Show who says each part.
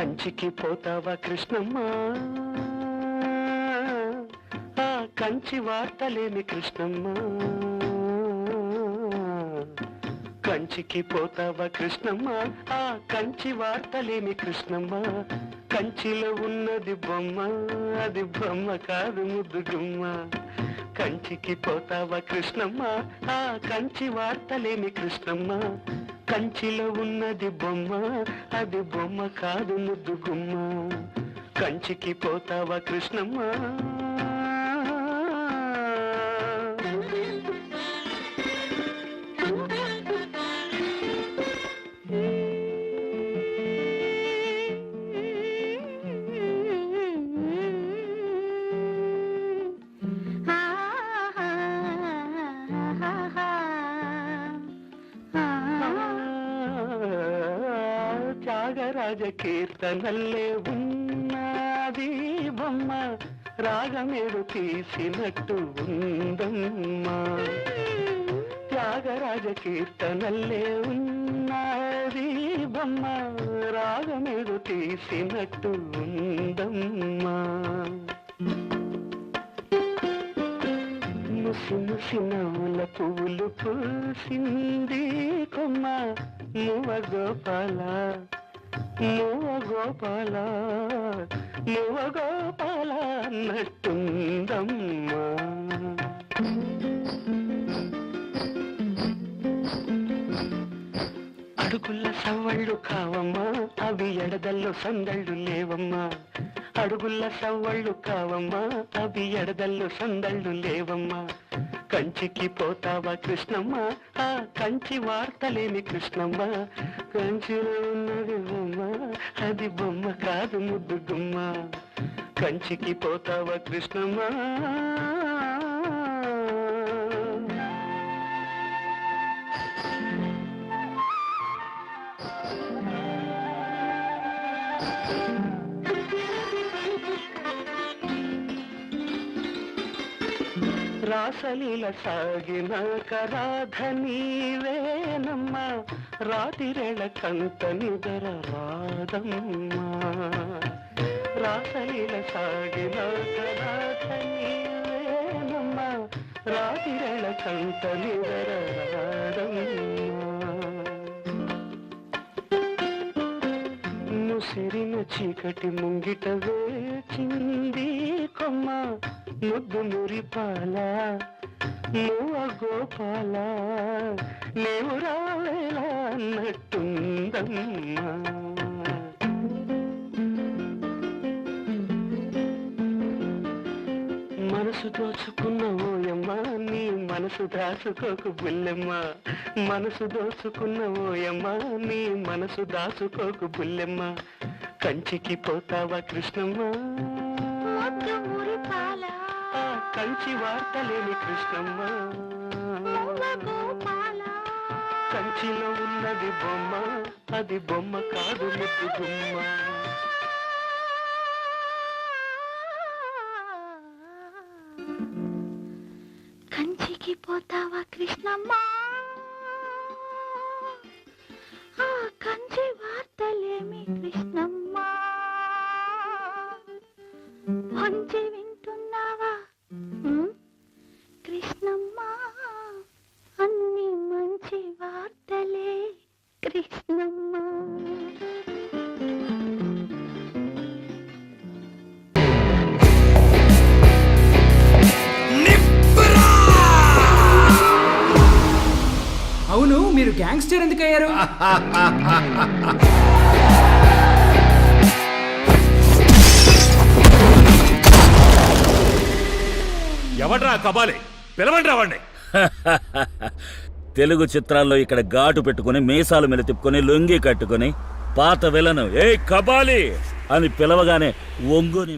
Speaker 1: కంచికి పోతావా కృష్ణమ్మ? ఆ కంచి వార్తలేమి కృష్ణమ్మ? కంచికి పోతావా కృష్ణమ్మ? ఆ కంచి వార్తలేమి కృష్ణమ్మ? కంచిలో ఉన్నది బొమ్మ అది బొమ్మ కాదు ముద్దుగుమ్మ. కంచికి పోతావా కృష్ణమ్మ? ఆ కంచి వార్తలేమి కృష్ణమ్మ? కంచిలో ఉన్నది బొమ్మ అది బొమ్మ కాదు ముద్దు గుమ్మ. కంచికి పోతావా కృష్ణమ్మ? త్యాగరాజ కీర్తనల్లే ఉన్నది బొమ్మ. రాగమేడు తీసినట్టు ఉందమ్మ. త్యాగరాజ కీర్తనల్లే ఉన్నది బొమ్మ. రాగమేడు తీసినట్టు ఉందమ్మా. ముసి ముసి పువ్వులు పూసింది కొమ్మ. మువ గోపాల మువ గోపాల మువ గోపాల అన్నట్టుందమ్మా అడుగుల సవ్వళ్ళు కావమ్మా అవి ఎడదల్లో సందళ్ళు లేవమ్మా. అడుగుల సవ్వళ్ళు కావమ్మా అవి ఎడదల్లో సందళ్ళు లేవమ్మా. కంచికి పోతావా కృష్ణమ్మ? ఆ కంచి వార్తలేని కృష్ణమ్మ. కంచిలో ఉన్నది బొమ్మ. అది బొమ్మ కాదు ముద్దు గుమ్మ కంచికి పోతావా కృష్ణమ్మ? రాసలీల సాగిన కరాధ నీవేనమ్మ రాతిరేళ కంత నిదర రాదమ్మా. రాసలీల సాగిన కరాధ నీవేనమ్మ రాతిరేళ కంత నిదర రాదమ్మా. సిరిన చీకటి ముంగిట వేచింది కొమ్మ ముద్దు మురిపాల నువ్వ గోపాల నీవు రావేలా అన్నట్టుందమ్మా. మనసు దోచుకున్న ఓయమ్మ నీ మనసు దాచుకోకు బుల్లెమ్మ. మనసు దోచుకున్న ఓయమ్మ నీ మనసు దాచుకోకు బుల్లెమ్మ. కంచికి పోతావా కృష్ణమ్మ? కంచి వార్తలేని కృష్ణమ్మ. కంచిలో ఉన్నది బొమ్మ అది బొమ్మ కాదు ముద్దు గుమ్మ
Speaker 2: మర్చిపోతావా పోతావా ఆ కంచి వార్తలేమి కృష్ణమ్మా? మంచి
Speaker 3: గ్యాంగ్స్టర్ ఎందుకు అయ్యారు
Speaker 4: ఎవడ్రా కబాలి? పిలవండి వాడిని
Speaker 5: తెలుగు చిత్రాల్లో ఇక్కడ ఘాటు పెట్టుకుని మీసాలు మీద తిప్పుకొని లొంగి కట్టుకొని పాత విలను ఏ కబాలి అని పిలవగానే ఒంగుని